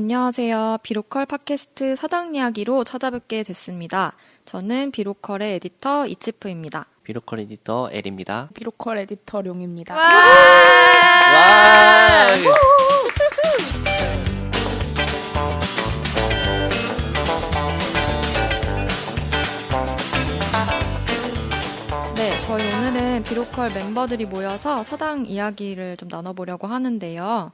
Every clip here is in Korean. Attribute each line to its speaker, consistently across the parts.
Speaker 1: 안녕하세요. 비로컬 팟캐스트 사당 이야기로 찾아뵙게 됐습니다. 저는 비로컬의 에디터 이치프입니다.
Speaker 2: 비로컬 에디터 L입니다.
Speaker 3: 비로컬 에디터 룡입니다.
Speaker 2: 와!
Speaker 1: 네, 저희 오늘은 비로컬 멤버들이 모여서 사당 이야기를 좀 나눠보려고 하는데요.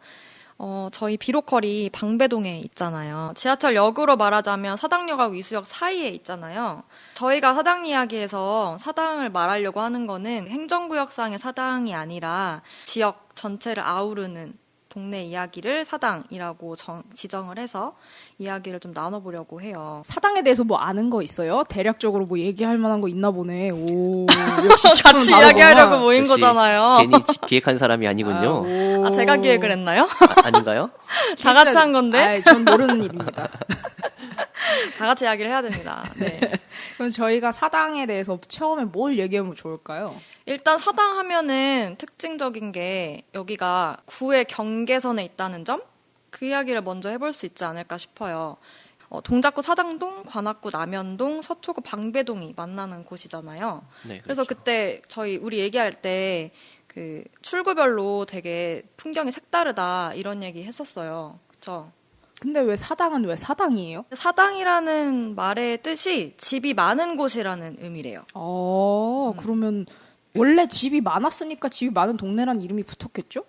Speaker 1: 어, 저희 비로컬이 방배동에 있잖아요. 지하철 역으로 말하자면 사당역하고 이수역 사이에 있잖아요. 저희가 사당 이야기에서 사당을 말하려고 하는 거는 행정구역상의 사당이 아니라 지역 전체를 아우르는 동네 이야기를 사당이라고 정- 지정을 해서 이야기를 좀 나눠보려고 해요.
Speaker 3: 사당에 대해서 뭐 아는 거 있어요? 대략적으로 뭐 얘기할 만한 거 있나 보네. 오, 역시
Speaker 1: 같이. 이야기하려고 모인
Speaker 2: 역시
Speaker 1: 거잖아요.
Speaker 2: 괜히 지- 기획한 사람이 아니군요.
Speaker 3: 오.
Speaker 1: 아, 제가 기획을 했나요?
Speaker 2: 아, 아닌가요?
Speaker 1: 다 같이 한 건데?
Speaker 3: 아이, 전 모르는 일입니다.
Speaker 1: 다 같이 이야기를 해야 됩니다. 네.
Speaker 3: 그럼 저희가 사당에 대해서 처음에 뭘 얘기하면 좋을까요?
Speaker 1: 일단 사당 하면은 특징적인 게 여기가 구의 경계선에 있다는 점? 그 이야기를 먼저 해볼 수 있지 않을까 싶어요. 어, 동작구 사당동, 관악구 남현동, 서초구 방배동이 만나는 곳이잖아요.
Speaker 2: 네.
Speaker 1: 그래서
Speaker 2: 그렇죠.
Speaker 1: 그때 저희 우리 얘기할 때 그 출구별로 되게 풍경이 색다르다 이런 얘기 했었어요. 그쵸?
Speaker 3: 근데 왜 사당은 왜 사당이에요?
Speaker 1: 사당이라는 말의 뜻이 집이 많은 곳이라는 의미래요.
Speaker 3: 어, 그러면 원래 집이 많았으니까 집이 많은 동네란 이름이 붙었겠죠?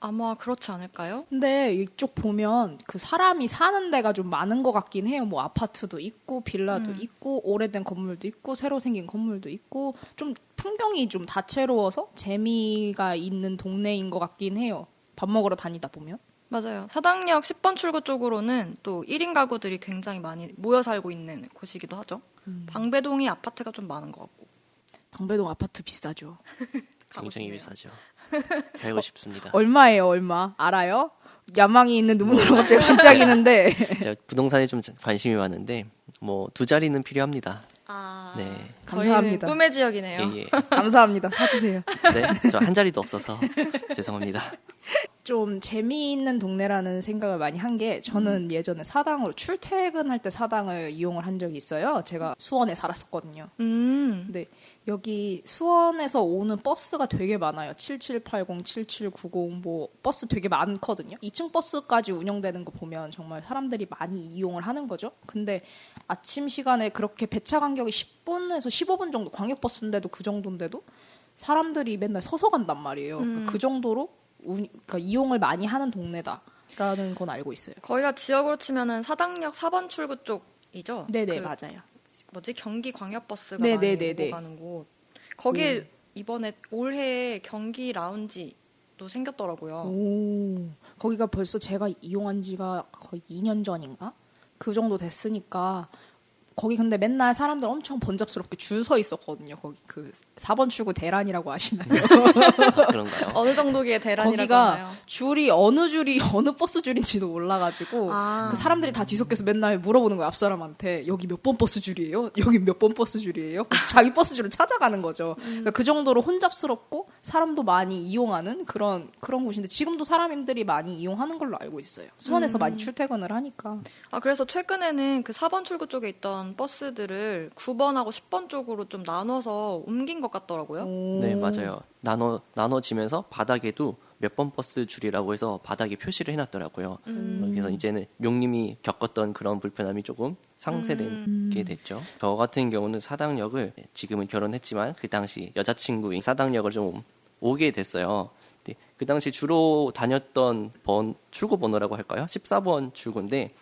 Speaker 1: 아마 그렇지 않을까요?
Speaker 3: 근데 이쪽 보면 그 사람이 사는 데가 좀 많은 것 같긴 해요. 뭐 아파트도 있고 빌라도 있고 오래된 건물도 있고 새로 생긴 건물도 있고 좀 풍경이 좀 다채로워서 재미가 있는 동네인 것 같긴 해요. 밥 먹으러 다니다 보면.
Speaker 1: 맞아요. 사당역 10번 출구 쪽으로는 또 1인 가구들이 굉장히 많이 모여 살고 있는 곳이기도 하죠. 방배동이 아파트가 좀 많은 것 같고.
Speaker 3: 방배동 아파트 비싸죠.
Speaker 2: 굉장히. 비싸죠. 살고 싶습니다.
Speaker 3: 얼마예요, 얼마? 알아요? 야망이 있는 눈물로 갑자기 반짝이는데.
Speaker 2: 부동산에 좀 관심이 많은데 뭐 두 자리는 필요합니다.
Speaker 1: 아,
Speaker 2: 네.
Speaker 3: 감사합니다.
Speaker 1: 꿈의 지역이네요.
Speaker 2: 예, 예.
Speaker 3: 감사합니다. 사주세요.
Speaker 2: 네. 저 한 자리도 없어서 죄송합니다.
Speaker 3: 좀 재미있는 동네라는 생각을 많이 한 게 저는 예전에 사당으로 출퇴근할 때 사당을 이용을 한 적이 있어요. 제가 수원에 살았었거든요.
Speaker 1: 음,
Speaker 3: 근데 여기 수원에서 오는 버스가 되게 많아요. 7780, 7790, 뭐 버스 되게 많거든요. 2층 버스까지 운영되는 거 보면 정말 사람들이 많이 이용을 하는 거죠. 근데 아침 시간에 그렇게 배차 간격이 10분에서 15분 정도 광역버스인데도 그 정도인데도 사람들이 맨날 서서 간단 말이에요. 그러니까 그 정도로 운- 그러니까 이용을 많이 하는 동네다라는 건 알고 있어요.
Speaker 1: 거기가 지역으로 치면은 사당역 4번 출구 쪽이죠?
Speaker 3: 네네
Speaker 1: 그
Speaker 3: 맞아요.
Speaker 1: 뭐지? 경기 광역버스가
Speaker 3: 네,
Speaker 1: 많이
Speaker 3: 네, 네,
Speaker 1: 오고
Speaker 3: 네.
Speaker 1: 가는 곳. 거기에 이번에 올해 경기 라운지도 생겼더라고요.
Speaker 3: 오, 거기가 벌써 제가 이용한 지가 거의 2년 전인가? 그 정도 됐으니까 거기 근데 맨날 사람들 엄청 번잡스럽게 줄 서 있었거든요. 거기 그 4번 출구 대란이라고 아시나요?
Speaker 2: 아, 그런가요?
Speaker 1: 어느 정도의 대란이라고
Speaker 3: 거기가
Speaker 1: 하나요?
Speaker 3: 줄이 어느 줄이 어느 버스 줄인지도 몰라가지고
Speaker 1: 아.
Speaker 3: 그 사람들이 다 뒤섞여서 맨날 물어보는 거예요. 앞 사람한테 여기 몇 번 버스 줄이에요? 여기 몇 번 버스 줄이에요? 자기 버스 줄을 찾아가는 거죠. 그러니까 그 정도로 혼잡스럽고 사람도 많이 이용하는 그런 그런 곳인데 지금도 사람들이 많이 이용하는 걸로 알고 있어요. 수원에서 많이 출퇴근을 하니까.
Speaker 1: 아, 그래서 최근에는 그 4번 출구 쪽에 있던 버스들을 9번하고 10번 쪽으로 좀 나눠서 옮긴 것 같더라고요.
Speaker 2: 네, 맞아요. 나눠 나눠지면서 바닥에도 몇 번 버스 줄이라고 해서 바닥에 표시를 해놨더라고요. 그래서 이제는 용님이 겪었던 그런 불편함이 조금 상쇄되게 됐죠. 저 같은 경우는 사당역을 지금은 결혼했지만 그 당시 여자친구인 사당역을 좀 오게 됐어요. 그 당시 주로 다녔던 번 출구 번호라고 할까요? 14번 출구인데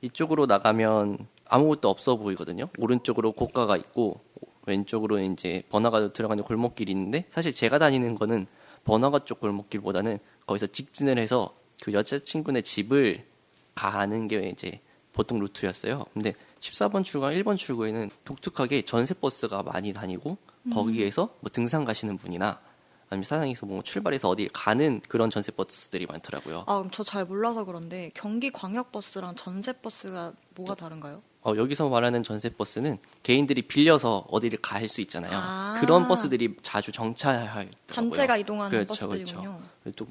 Speaker 2: 이쪽으로 나가면 아무것도 없어 보이거든요. 오른쪽으로 고가가 있고 왼쪽으로 이제 번화가 들어가는 골목길이 있는데 사실 제가 다니는 거는 번화가 쪽 골목길보다는 거기서 직진을 해서 그 여자친구네 집을 가는 게 이제 보통 루트였어요. 근데 14번 출구와 1번 출구에는 독특하게 전세 버스가 많이 다니고 거기에서 뭐 등산 가시는 분이나 아니면 사장에서 뭐 출발해서 어디 가는 그런 전세 버스들이 많더라고요.
Speaker 1: 아, 저 잘 몰라서 그런데 경기 광역 버스랑 전세 버스가 뭐가 다른가요?
Speaker 2: 어, 여기서 말하는 전세 버스는 개인들이 빌려서 어디를 갈 수 있잖아요.
Speaker 1: 아.
Speaker 2: 그런 버스들이 자주 정차하더라고요.
Speaker 1: 단체가 이동하는
Speaker 2: 그렇죠,
Speaker 1: 버스들이군요.
Speaker 2: 그렇죠. 또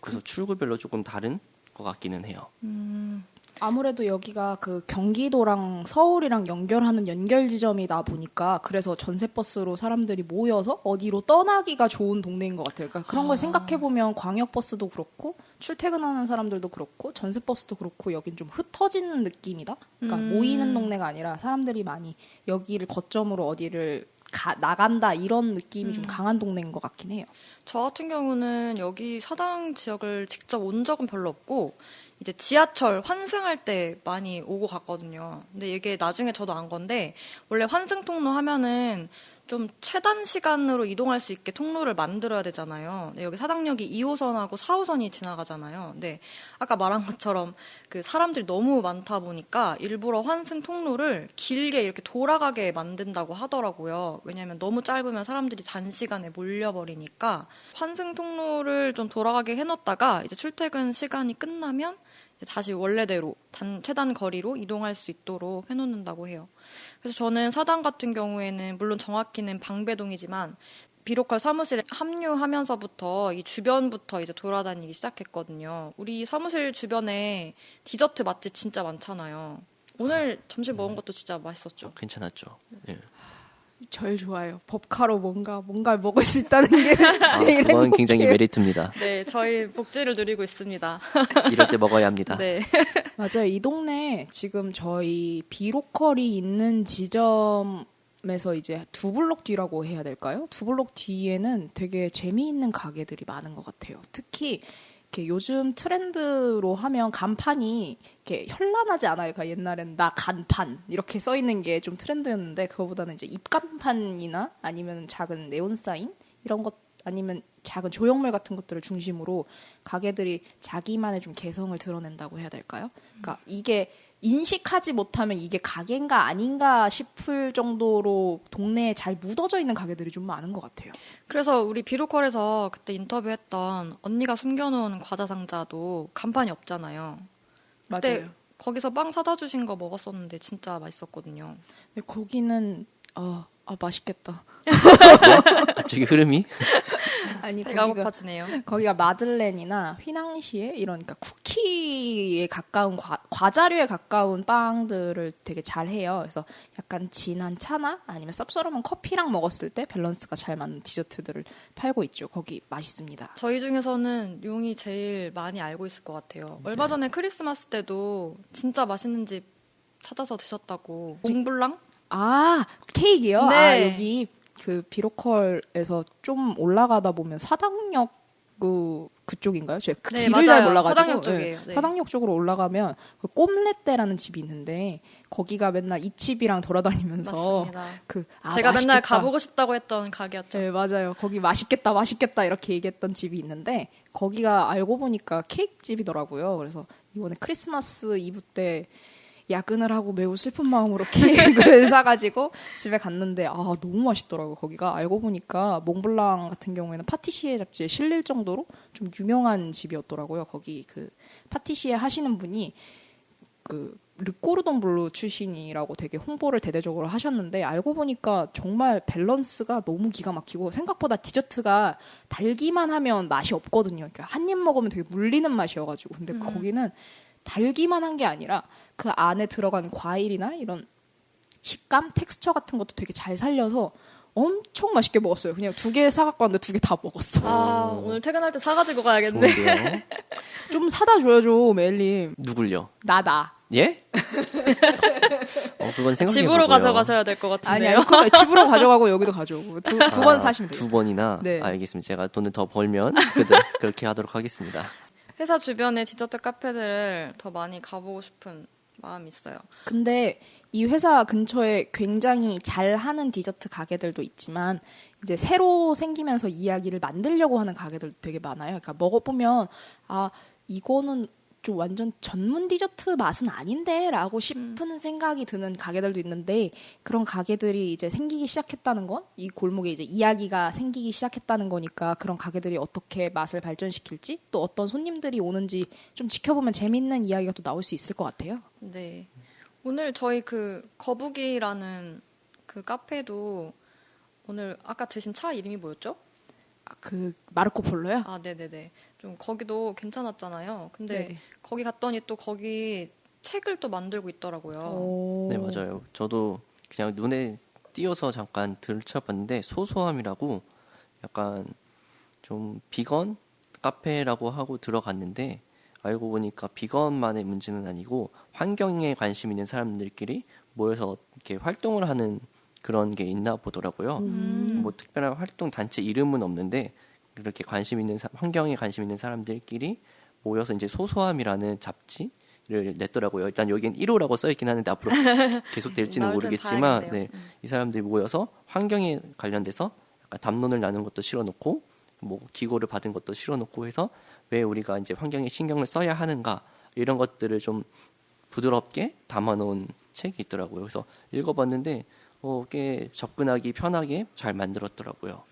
Speaker 2: 그래서 출구별로 조금 다른 것 같기는 해요.
Speaker 1: 음,
Speaker 3: 아무래도 여기가 그 경기도랑 서울이랑 연결하는 연결 지점이다 보니까 그래서 전세 버스로 사람들이 모여서 어디로 떠나기가 좋은 동네인 것 같아요. 그러니까 그런 걸 생각해 보면 광역 버스도 그렇고 출퇴근하는 사람들도 그렇고 전세 버스도 그렇고 여긴 좀 흩어지는 느낌이다. 그러니까
Speaker 1: 음.
Speaker 3: 모이는 동네가 아니라 사람들이 많이 여기를 거점으로 어디를 가, 나간다 이런 느낌이 좀 강한 동네인 것 같긴 해요.
Speaker 1: 저 같은 경우는 여기 사당 지역을 직접 온 적은 별로 없고 이제 지하철 환승할 때 많이 오고 갔거든요. 근데 이게 나중에 저도 안 건데 원래 환승 통로 하면은 좀 최단 시간으로 이동할 수 있게 통로를 만들어야 되잖아요. 근데 여기 사당역이 2호선하고 4호선이 지나가잖아요. 근데 아까 말한 것처럼 그 사람들이 너무 많다 보니까 일부러 환승 통로를 길게 이렇게 돌아가게 만든다고 하더라고요. 왜냐하면 너무 짧으면 사람들이 단시간에 몰려버리니까 환승 통로를 좀 돌아가게 해놓다가 이제 출퇴근 시간이 끝나면 다시 원래대로 단, 최단 거리로 이동할 수 있도록 해놓는다고 해요. 그래서 저는 사당 같은 경우에는 물론 정확히는 방배동이지만 비로컬 사무실에 합류하면서부터 이 주변부터 이제 돌아다니기 시작했거든요. 우리 사무실 주변에 디저트 맛집 진짜 많잖아요. 오늘 점심 먹은 것도 진짜 맛있었죠.
Speaker 2: 괜찮았죠. 예.
Speaker 3: 제일 좋아요. 법카로 뭔가 뭔가 먹을 수 있다는 게
Speaker 2: 아,
Speaker 3: 제일
Speaker 2: 그건 굉장히. 메리트입니다.
Speaker 1: 네, 저희 복지를 누리고 있습니다.
Speaker 2: 이럴 때 먹어야 합니다.
Speaker 1: 네.
Speaker 3: 맞아요. 이 동네 지금 저희 비로컬이 있는 지점 에서 이제 두 블록 뒤라고 해야 될까요? 두 블록 뒤에는 되게 재미있는 가게들이 많은 것 같아요. 특히 이렇게 요즘 트렌드로 하면 간판이 이렇게 현란하지 않아요. 그러니까 옛날엔 나 간판 이렇게 써 있는 게 좀 트렌드였는데 그거보다는 이제 입간판이나 아니면 작은 네온 사인 이런 것 아니면 작은 조형물 같은 것들을 중심으로 가게들이 자기만의 좀 개성을 드러낸다고 해야 될까요? 그러니까 이게 인식하지 못하면 이게 가게인가 아닌가 싶을 정도로 동네에 잘 묻어져 있는 가게들이 좀 많은 것 같아요.
Speaker 1: 그래서 우리 비로컬에서 그때 인터뷰했던 언니가 숨겨놓은 과자 상자도 간판이 없잖아요.
Speaker 3: 맞아요.
Speaker 1: 거기서 빵 사다 주신 거 먹었었는데 진짜 맛있었거든요.
Speaker 3: 근데 거기는 아, 아 맛있겠다.
Speaker 2: 갑자기 흐름이
Speaker 3: 아니
Speaker 1: 배가
Speaker 3: 거기가
Speaker 1: 고파지네요.
Speaker 3: 거기가 마들렌이나 휘낭시에 이런 그러니까 쿠키에 가까운 과, 과자류에 가까운 빵들을 되게 잘 해요. 그래서 약간 진한 차나 아니면 쌉싸름한 커피랑 먹었을 때 밸런스가 잘 맞는 디저트들을 팔고 있죠. 거기 맛있습니다.
Speaker 1: 저희 중에서는 용이 제일 많이 알고 있을 것 같아요. 얼마 전에 크리스마스 때도 진짜 맛있는 집 찾아서 드셨다고. 몽블랑?
Speaker 3: 아 케이크요?
Speaker 1: 네.
Speaker 3: 아 여기 그 비로컬에서 좀 올라가다 보면 사당역 그 그쪽인가요? 제가 그
Speaker 1: 네,
Speaker 3: 길을 잘
Speaker 1: 맞아요.
Speaker 3: 몰라가지고
Speaker 1: 사당역 쪽이에요. 네.
Speaker 3: 사당역 쪽으로 올라가면 그 꼼레떼라는 집이 있는데 거기가 맨날 이 집이랑 돌아다니면서
Speaker 1: 맞습니다.
Speaker 3: 그 아,
Speaker 1: 제가 맨날
Speaker 3: 맛있겠다.
Speaker 1: 가보고 싶다고 했던 가게였죠.
Speaker 3: 네 맞아요. 거기 맛있겠다 맛있겠다 이렇게 얘기했던 집이 있는데 거기가 알고 보니까 케이크 집이더라고요. 그래서 이번에 크리스마스 이브 때 야근을 하고 매우 슬픈 마음으로 케이크를 사가지고 집에 갔는데 아 너무 맛있더라고요. 거기가 알고 보니까 몽블랑 같은 경우에는 파티시에 잡지에 실릴 정도로 좀 유명한 집이었더라고요. 거기 그 파티시에 하시는 분이 그 르꼬르동 블루 출신이라고 되게 홍보를 대대적으로 하셨는데 알고 보니까 정말 밸런스가 너무 기가 막히고 생각보다 디저트가 달기만 하면 맛이 없거든요. 그러니까 한 입 먹으면 되게 물리는 맛이어가지고 근데 거기는 달기만 한 게 아니라 그 안에 들어간 과일이나 이런 식감, 텍스처 같은 것도 되게 잘 살려서 엄청 맛있게 먹었어요. 그냥 두 개 사갖고 왔는데 두 개 다 먹었어.
Speaker 1: 아, 오늘 퇴근할 때 사가지고 가야겠네.
Speaker 3: 좀 사다 줘야죠, 멜님.
Speaker 2: 누굴요?
Speaker 3: 나 나.
Speaker 2: 예? 어, 그건 생각해
Speaker 1: 집으로 가져가셔야 될것
Speaker 3: 아니,
Speaker 1: 같은데요.
Speaker 3: 아니, 그거 집으로 가져가고 여기도 가져오고 두두번 사시면 돼요.
Speaker 2: 두 번이나
Speaker 3: 네.
Speaker 2: 알겠습니다. 제가 돈을 더 벌면 그들 그렇게 하도록 하겠습니다.
Speaker 1: 회사 주변에 디저트 카페들을 더 많이 가보고 싶은 마음이 있어요.
Speaker 3: 근데 이 회사 근처에 굉장히 잘 하는 디저트 가게들도 있지만 이제 새로 생기면서 이야기를 만들려고 하는 가게들도 되게 많아요. 그러니까 먹어보면 아 이거는 좀 완전 전문 디저트 맛은 아닌데라고 싶은 생각이 드는 가게들도 있는데 그런 가게들이 이제 생기기 시작했다는 건 이 골목에 이제 이야기가 생기기 시작했다는 거니까 그런 가게들이 어떻게 맛을 발전시킬지 또 어떤 손님들이 오는지 좀 지켜보면 재밌는 이야기가 또 나올 수 있을 것 같아요.
Speaker 1: 네. 오늘 저희 그 거북이라는 그 카페도 오늘 아까 드신 차 이름이 뭐였죠?
Speaker 3: 아, 그 마르코 폴로요?
Speaker 1: 아, 네네네. 좀 거기도 괜찮았잖아요. 근데
Speaker 3: 네네.
Speaker 1: 거기 갔더니 또 거기 책을 또 만들고 있더라고요.
Speaker 3: 오.
Speaker 2: 네 맞아요. 저도 그냥 눈에 띄어서 잠깐 들춰봤는데 소소함이라고 약간 좀 비건 카페라고 하고 들어갔는데 알고 보니까 비건만의 문제는 아니고 환경에 관심 있는 사람들끼리 모여서 이렇게 활동을 하는 그런 게 있나 보더라고요.
Speaker 1: 음.
Speaker 2: 뭐 특별한 활동 단체 이름은 없는데 이렇게 관심 있는 사- 환경에 관심 있는 사람들끼리 모여서 이제 소소함이라는 잡지를 냈더라고요. 일단 여기엔 1호라고 써 있긴 하는데 앞으로 계속 될지는 모르겠지만.
Speaker 1: 네,
Speaker 2: 이 사람들이 모여서 환경에 관련돼서 약간 담론을 나눈 것도 실어놓고 뭐 기고를 받은 것도 실어놓고 해서 왜 우리가 이제 환경에 신경을 써야 하는가 이런 것들을 좀 부드럽게 담아놓은 책이 있더라고요. 그래서 읽어봤는데 어, 꽤 접근하기 편하게 잘 만들었더라고요.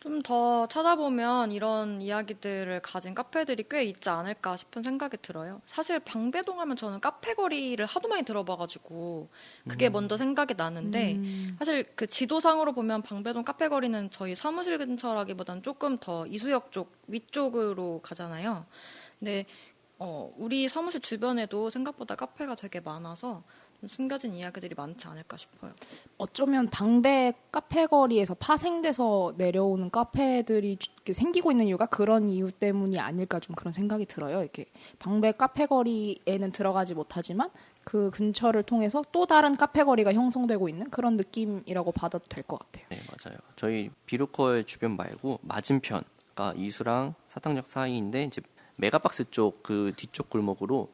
Speaker 1: 좀더 찾아보면 이런 이야기들을 가진 카페들이 꽤 있지 않을까 싶은 생각이 들어요. 사실 방배동 하면 저는 카페 거리를 하도 많이 들어봐가지고 그게 먼저 생각이 나는데
Speaker 3: 음.
Speaker 1: 사실 그 지도상으로 보면 방배동 카페 거리는 저희 사무실 근처라기보단 조금 더 이수역 쪽 위쪽으로 가잖아요. 근데 어, 우리 사무실 주변에도 생각보다 카페가 되게 많아서 좀 숨겨진 이야기들이 많지 않을까 싶어요.
Speaker 3: 어쩌면 방배 카페 거리에서 파생돼서 내려오는 카페들이 생기고 있는 이유가 그런 이유 때문이 아닐까 좀 그런 생각이 들어요. 이렇게 방배 카페 거리에는 들어가지 못하지만 그 근처를 통해서 또 다른 카페 거리가 형성되고 있는 그런 느낌이라고 받아도 될 것 같아요.
Speaker 2: 네, 맞아요. 저희 비루컬 주변 말고 맞은편가 이수랑 사당역 사이인데 이제 메가박스 쪽 그 뒤쪽 골목으로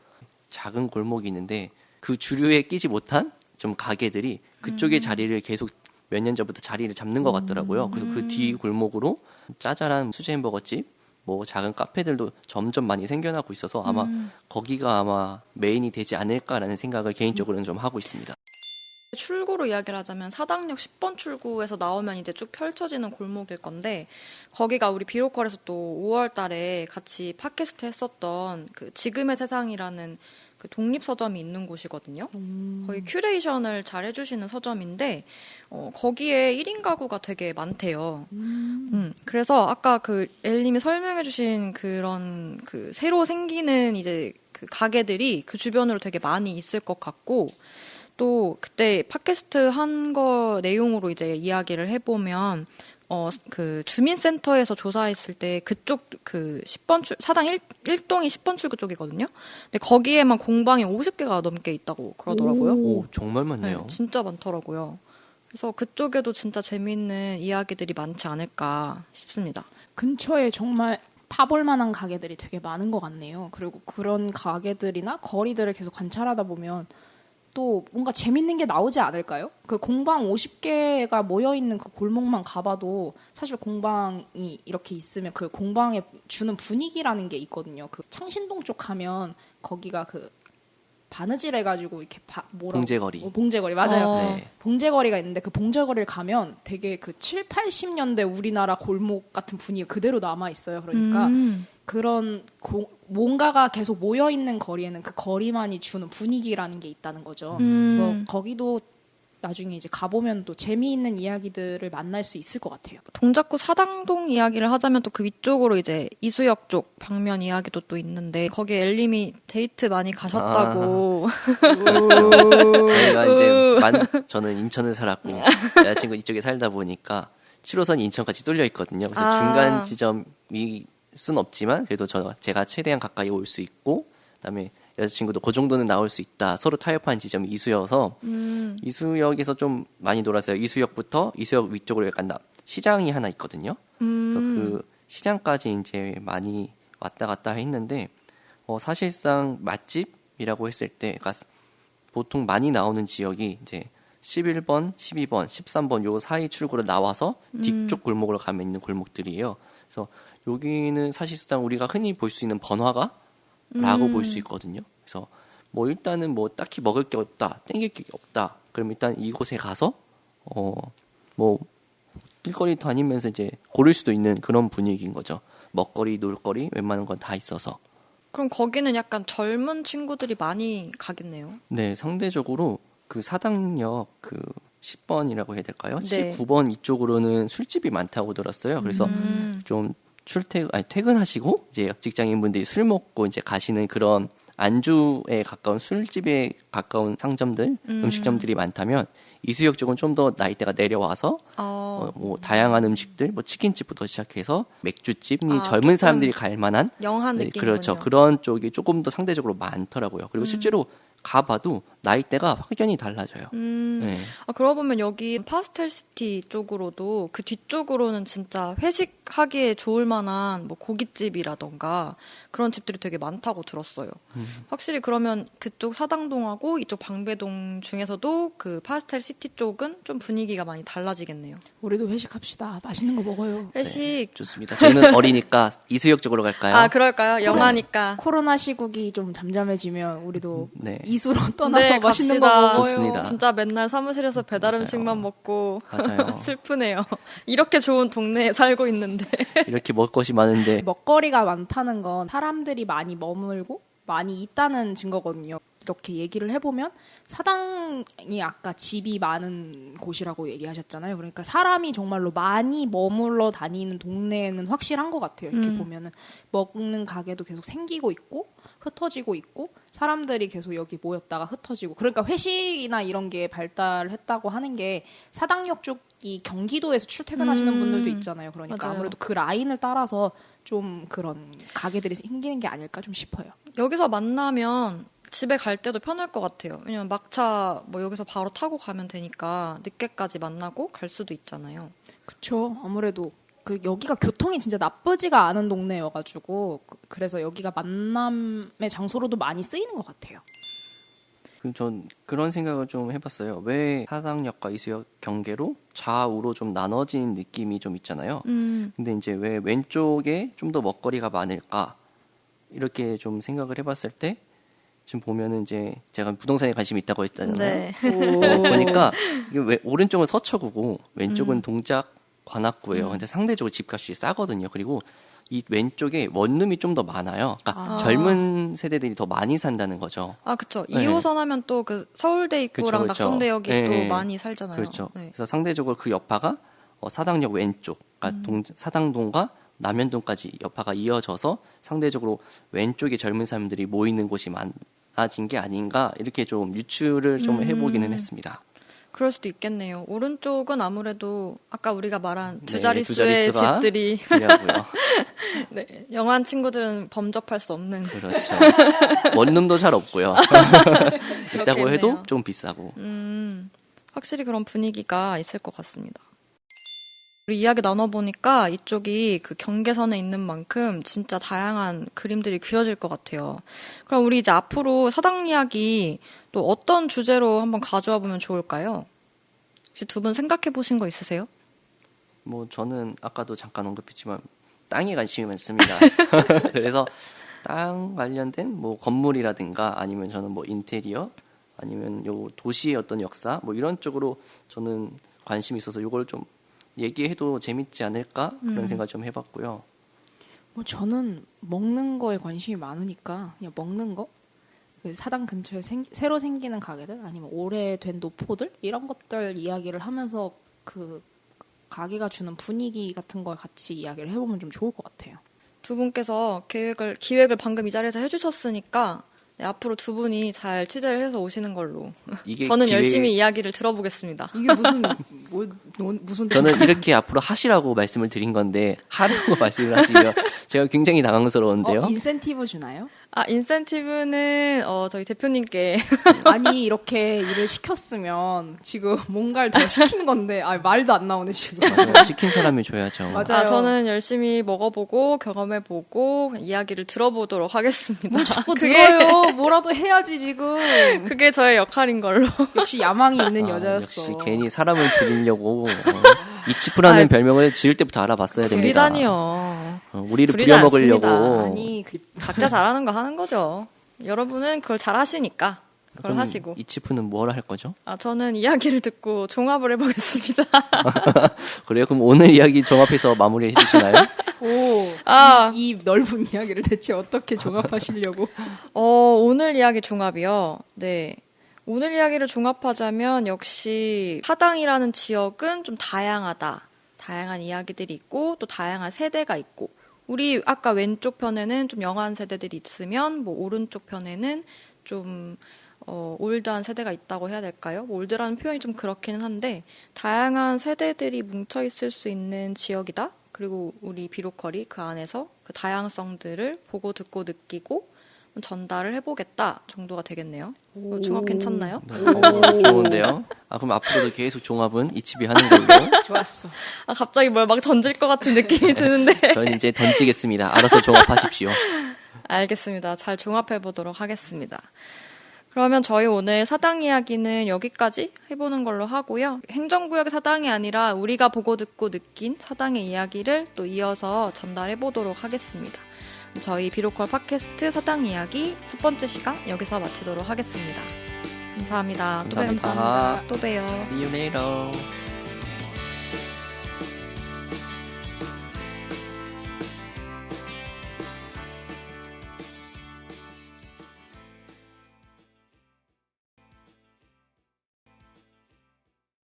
Speaker 2: 작은 골목이 있는데 그 주류에 끼지 못한 좀 가게들이 그쪽에 자리를 계속 몇 년 전부터 자리를 잡는 것 같더라고요. 그래서 그 뒤 골목으로 짜잘한 수제 햄버거집, 뭐 작은 카페들도 점점 많이 생겨나고 있어서 아마 거기가 아마 메인이 되지 않을까라는 생각을 개인적으로는 좀 하고 있습니다.
Speaker 1: 출구로 이야기를 하자면 사당역 10번 출구에서 나오면 이제 쭉 펼쳐지는 골목일 건데 거기가 우리 비로컬에서 또 5월 달에 같이 팟캐스트 했었던 그 지금의 세상이라는 그 독립 서점이 있는 곳이거든요. 거기 큐레이션을 잘 해주시는 서점인데 어, 거기에 1인 가구가 되게 많대요. 음, 그래서 아까 그 엘님이 설명해주신 그런 그 새로 생기는 이제 그 가게들이 그 주변으로 되게 많이 있을 것 같고 또 그때 팟캐스트 한 거 내용으로 이제 이야기를 해보면 어 그 주민센터에서 조사했을 때 그쪽 그 10번 출 사당 1, 1동이 10번 출구 쪽이거든요. 근데 거기에만 공방이 50개가 넘게 있다고 그러더라고요.
Speaker 2: 오, 정말 많네요.
Speaker 1: 네, 진짜 많더라고요. 그래서 그쪽에도 진짜 재미있는 이야기들이 많지 않을까 싶습니다.
Speaker 3: 근처에 정말 파볼 만한 가게들이 되게 많은 것 같네요. 그리고 그런 가게들이나 거리들을 계속 관찰하다 보면 또 뭔가 재밌는 게 나오지 않을까요? 그 공방 50개가 모여 있는 그 골목만 가봐도 사실 공방이 이렇게 있으면 그 공방에 주는 분위기라는 게 있거든요. 그 창신동 쪽 가면 거기가 그 바느질 해가지고 이렇게 바, 뭐라고
Speaker 2: 봉제거리.
Speaker 3: 어, 봉제거리 맞아요.
Speaker 1: 어.
Speaker 2: 네.
Speaker 3: 봉제거리가 있는데 그 봉제거리를 가면 되게 그 7, 80년대 우리나라 골목 같은 분위기가 그대로 남아 있어요. 그러니까
Speaker 1: 음.
Speaker 3: 그런 고- 뭔가가 계속 모여 있는 거리에는 그 거리만이 주는 분위기라는 게 있다는 거죠.
Speaker 1: 음.
Speaker 3: 그래서 거기도 나중에 이제 가보면 또 재미있는 이야기들을 만날 수 있을 것 같아요.
Speaker 1: 동작구 사당동 이야기를 하자면 또 그 위쪽으로 이제 이수역 쪽 방면 이야기도 또 있는데 거기 엘림이 데이트 많이 가셨다고
Speaker 2: 저희가 이제 만, 저는 인천에 살았고 여자친구 이쪽에 살다 보니까 7호선이 인천까지 뚫려 있거든요. 그래서
Speaker 1: 아.
Speaker 2: 중간 지점이 순 없지만 그래도 저 제가 최대한 가까이 올 수 있고 그다음에 여자친구도 그 정도는 나올 수 있다. 서로 타협한 지점이 이수여서
Speaker 1: 음.
Speaker 2: 이수역에서 좀 많이 놀았어요. 이수역부터 이수역 위쪽으로 약간 나, 시장이 하나 있거든요. 그래서 그 시장까지 이제 많이 왔다 갔다 했는데 어, 사실상 맛집이라고 했을 때 그러니까 보통 많이 나오는 지역이 이제 11번, 12번, 13번 요 사이 출구로 나와서 뒤쪽 골목으로 가면 있는 골목들이에요. 그래서 여기는 사실상 우리가 흔히 볼 수 있는 번화가라고 볼수 있거든요. 그래서 뭐 일단은 뭐 딱히 먹을 게 없다, 땡길 게 없다. 그럼 일단 이곳에 가서 어 뭐 길거리 다니면서 이제 고를 수도 있는 그런 분위기인 거죠. 먹거리, 놀거리 웬만한 건 다 있어서.
Speaker 1: 그럼 거기는 약간 젊은 친구들이 많이 가겠네요.
Speaker 2: 네, 상대적으로 그 사당역 그 10번이라고 해야 될까요?
Speaker 1: 네.
Speaker 2: 19번 이쪽으로는 술집이 많다고 들었어요. 그래서
Speaker 1: 음.
Speaker 2: 좀 출퇴 아니 퇴근하시고 이제 직장인분들이 술 먹고 이제 가시는 그런 안주에 가까운 술집에 가까운 상점들 음. 식점들이 많다면 이수역 쪽은 좀 더 나이대가 내려와서
Speaker 1: 어,
Speaker 2: 어, 뭐 다양한 음식들 뭐 치킨집부터 시작해서 맥주집 이
Speaker 1: 아,
Speaker 2: 젊은 사람들이 갈 만한
Speaker 1: 영한
Speaker 2: 네,
Speaker 1: 느낌.
Speaker 2: 그렇죠 그런 쪽이 조금 더 상대적으로 많더라고요. 그리고 실제로 가봐도 나이대가 확연히 달라져요.
Speaker 1: 음.
Speaker 2: 네.
Speaker 1: 아, 그러고 보면 여기 파스텔 시티 쪽으로도 그 뒤쪽으로는 진짜 회식 하기에 좋을 만한 뭐 고깃집이라던가 그런 집들이 되게 많다고 들었어요.
Speaker 2: 음.
Speaker 1: 확실히 그러면 그쪽 사당동하고 이쪽 방배동 중에서도 그 파스텔 시티 쪽은 좀 분위기가 많이 달라지겠네요.
Speaker 3: 우리도 회식합시다. 맛있는 거 먹어요.
Speaker 1: 회식.
Speaker 2: 좋습니다. 저희는 어리니까 이수역 쪽으로 갈까요?
Speaker 1: 아, 그럴까요? 영화니까.
Speaker 3: 코로나 시국이 좀 잠잠해지면 우리도
Speaker 2: 네.
Speaker 3: 이수로 떠나서
Speaker 1: 네,
Speaker 3: 맛있는. 거 먹어요.
Speaker 2: 좋습니다.
Speaker 1: 진짜 맨날 사무실에서 배달
Speaker 2: 맞아요.
Speaker 1: 음식만 먹고
Speaker 2: 맞아요.
Speaker 1: 슬프네요. 이렇게 좋은 동네에 살고 있는데.
Speaker 2: 이렇게 먹을 것이 많은데
Speaker 3: 먹거리가 많다는 건 사람들이 많이 머물고 많이 있다는 증거거든요. 이렇게 얘기를 해보면 사당이 아까 집이 많은 곳이라고 얘기하셨잖아요. 그러니까 사람이 정말로 많이 머물러 다니는 동네는 확실한 것 같아요. 이렇게
Speaker 1: 음.
Speaker 3: 보면은 먹는 가게도 계속 생기고 있고 흩어지고 있고 사람들이 계속 여기 모였다가 흩어지고 그러니까 회식이나 이런 게 발달했다고 하는 게 사당역 쪽 이 경기도에서 출퇴근하시는
Speaker 1: 음.
Speaker 3: 분들도 있잖아요. 그러니까
Speaker 1: 맞아요.
Speaker 3: 아무래도 그 라인을 따라서 좀 그런 가게들이 생기는 게 아닐까 좀 싶어요.
Speaker 1: 여기서 만나면 집에 갈 때도 편할 것 같아요. 왜냐면 막차 뭐 여기서 바로 타고 가면 되니까 늦게까지 만나고 갈 수도 있잖아요.
Speaker 3: 그쵸. 아무래도 그 여기가 교통이 진짜 나쁘지가 않은 동네여가지고 그- 그래서 여기가 만남의 장소로도 많이 쓰이는 것 같아요.
Speaker 2: 전 그런 생각을 좀 해봤어요. 왜 사당역과 이수역 경계로 좌우로 좀 나눠진 느낌이 좀 있잖아요.
Speaker 1: 음,
Speaker 2: 근데 이제 왜 왼쪽에 좀 더 먹거리가 많을까 이렇게 좀 생각을 해봤을 때 지금 보면은 이제 제가 부동산에 관심이 있다고 했잖아요.
Speaker 1: 네.
Speaker 2: 어, 보니까 이게 왜 오른쪽은 서초구고 왼쪽은 동작 관악구예요. 근데 상대적으로 집값이 싸거든요. 그리고 이 왼쪽에 원룸이 좀 더 많아요. 그러니까
Speaker 1: 아.
Speaker 2: 젊은 세대들이 더 많이 산다는 거죠.
Speaker 1: 아 그쵸.
Speaker 2: 네.
Speaker 1: 2호선 하면 또 그 서울대 입구랑
Speaker 2: 그쵸, 그쵸.
Speaker 1: 낙성대역이
Speaker 2: 네,
Speaker 1: 또
Speaker 2: 네.
Speaker 1: 많이 살잖아요.
Speaker 2: 그렇죠.
Speaker 1: 네.
Speaker 2: 그래서 상대적으로 그 여파가 어, 사당역 왼쪽, 그러니까
Speaker 1: 음.
Speaker 2: 동, 사당동과 남현동까지 여파가 이어져서 상대적으로 왼쪽에 젊은 사람들이 모이는 곳이 많아진 게 아닌가 이렇게 좀 유추를 좀
Speaker 1: 음.
Speaker 2: 해보기는 했습니다.
Speaker 1: 그럴 수도 있겠네요. 오른쪽은 아무래도 아까 우리가 말한 두
Speaker 2: 네,
Speaker 1: 자릿수의
Speaker 2: 두
Speaker 1: 집들이. 네, 영한 친구들은 범접할 수 없는.
Speaker 2: 그렇죠. 원룸도 잘 없고요. 있다고. 해도 좀 비싸고.
Speaker 1: 음, 확실히 그런 분위기가 있을 것 같습니다. 우리 이야기 나눠보니까 이쪽이 그 경계선에 있는 만큼 진짜 다양한 그림들이 그려질 것 같아요. 그럼 우리 이제 앞으로 사당 이야기 또 어떤 주제로 한번 가져와 보면 좋을까요? 혹시 두 분 생각해 보신 거 있으세요?
Speaker 2: 뭐 저는 아까도 잠깐 언급했지만 땅에 관심이 많습니다. 그래서 땅 관련된 뭐 건물이라든가 아니면 저는 뭐 인테리어 아니면 요 도시의 어떤 역사 뭐 이런 쪽으로 저는 관심이 있어서 이걸 좀 얘기해도 재밌지 않을까 그런
Speaker 1: 음.
Speaker 2: 생각 좀 해봤고요.
Speaker 3: 뭐 저는 먹는 거에 관심이 많으니까 그냥 먹는 거. 그 사당 근처에 생- 새로 생기는 가게들 아니면 오래된 노포들 이런 것들 이야기를 하면서 그 가게가 주는 분위기 같은 걸 같이 이야기를 해보면 좀 좋을 것 같아요.
Speaker 1: 두 분께서 계획을 기획을 방금 이 자리에서 해주셨으니까 네, 앞으로 두 분이 잘 취재를 해서 오시는 걸로.
Speaker 2: 이게
Speaker 1: 저는
Speaker 2: 기획-
Speaker 1: 열심히 이야기를 들어보겠습니다.
Speaker 3: 이게 무슨 뭐, 뭐- 무슨
Speaker 2: 저는 이렇게 앞으로 하시라고 말씀을 드린 건데 하라고 말씀을 하시면 제가 굉장히 당황스러운데요.
Speaker 3: 어, 인센티브 주나요?
Speaker 1: 아 인센티브는 어, 저희 대표님께
Speaker 3: 아니 이렇게 일을 시켰으면 지금 뭔가를 더 시킨 건데 아 말도 안 나오네 지금.
Speaker 2: 맞아요. 시킨 사람이 줘야죠.
Speaker 3: 맞아.
Speaker 1: 아. 저는 열심히 먹어보고 경험해보고 이야기를 들어보도록 하겠습니다.
Speaker 3: 자꾸 들어요. 뭐라도 해야지 지금.
Speaker 1: 그게 저의 역할인 걸로.
Speaker 3: 역시 야망이 있는
Speaker 2: 아,
Speaker 3: 여자였어.
Speaker 2: 역시 괜히 사람을 부리려고 어, 이치프라는
Speaker 1: 아이,
Speaker 2: 별명을 지을 때부터 알아봤어야 됩니다.
Speaker 1: 부리다니요.
Speaker 2: 어, 우리를 부려먹으려고
Speaker 1: 않습니다.
Speaker 3: 아니 그
Speaker 1: 각자 잘하는 거 하는 거죠. 여러분은 그걸 잘 하시니까 그걸
Speaker 2: 그럼
Speaker 1: 하시고.
Speaker 2: 이치프는 뭘 할 거죠?
Speaker 1: 아, 저는 이야기를 듣고 종합을 해보겠습니다.
Speaker 2: 그래요? 그럼 오늘 이야기 종합해서 마무리 해 주시나요?
Speaker 3: 오.
Speaker 1: 아.
Speaker 3: 이, 이 넓은 이야기를 대체 어떻게 종합하시려고?
Speaker 1: 어, 오늘 이야기 종합이요. 네. 오늘 이야기를 종합하자면 역시 사당이라는 지역은 좀 다양하다. 다양한 이야기들이 있고 또 다양한 세대가 있고 우리 아까 왼쪽 편에는 좀 영한 세대들이 있으면 뭐 오른쪽 편에는 좀 어, 올드한 세대가 있다고 해야 될까요? 뭐 올드라는 표현이 좀 그렇기는 한데 다양한 세대들이 뭉쳐 있을 수 있는 지역이다. 그리고 우리 비로컬이 그 안에서 그 다양성들을 보고 듣고 느끼고 전달을 해보겠다 정도가 되겠네요. 어, 종합 괜찮나요?
Speaker 2: 네, 어, 좋은데요. 아 그럼 앞으로도 계속 종합은 이치비 하는 걸로.
Speaker 3: 좋았어.
Speaker 1: 아, 갑자기 뭘 막 던질 것 같은 느낌이 드는데.
Speaker 2: 저는 이제 던지겠습니다. 알아서 종합하십시오.
Speaker 1: 알겠습니다. 잘 종합해 보도록 하겠습니다. 그러면 저희 오늘 사당 이야기는 여기까지 해보는 걸로 하고요. 행정구역의 사당이 아니라 우리가 보고 듣고 느낀 사당의 이야기를 또 이어서 전달해 보도록 하겠습니다. 저희 비로컬 팟캐스트 사당 이야기 첫 번째 시간 여기서 마치도록 하겠습니다. 감사합니다. 또 봬요.
Speaker 2: 감사합니다.
Speaker 1: 또 봬요.
Speaker 2: See you later.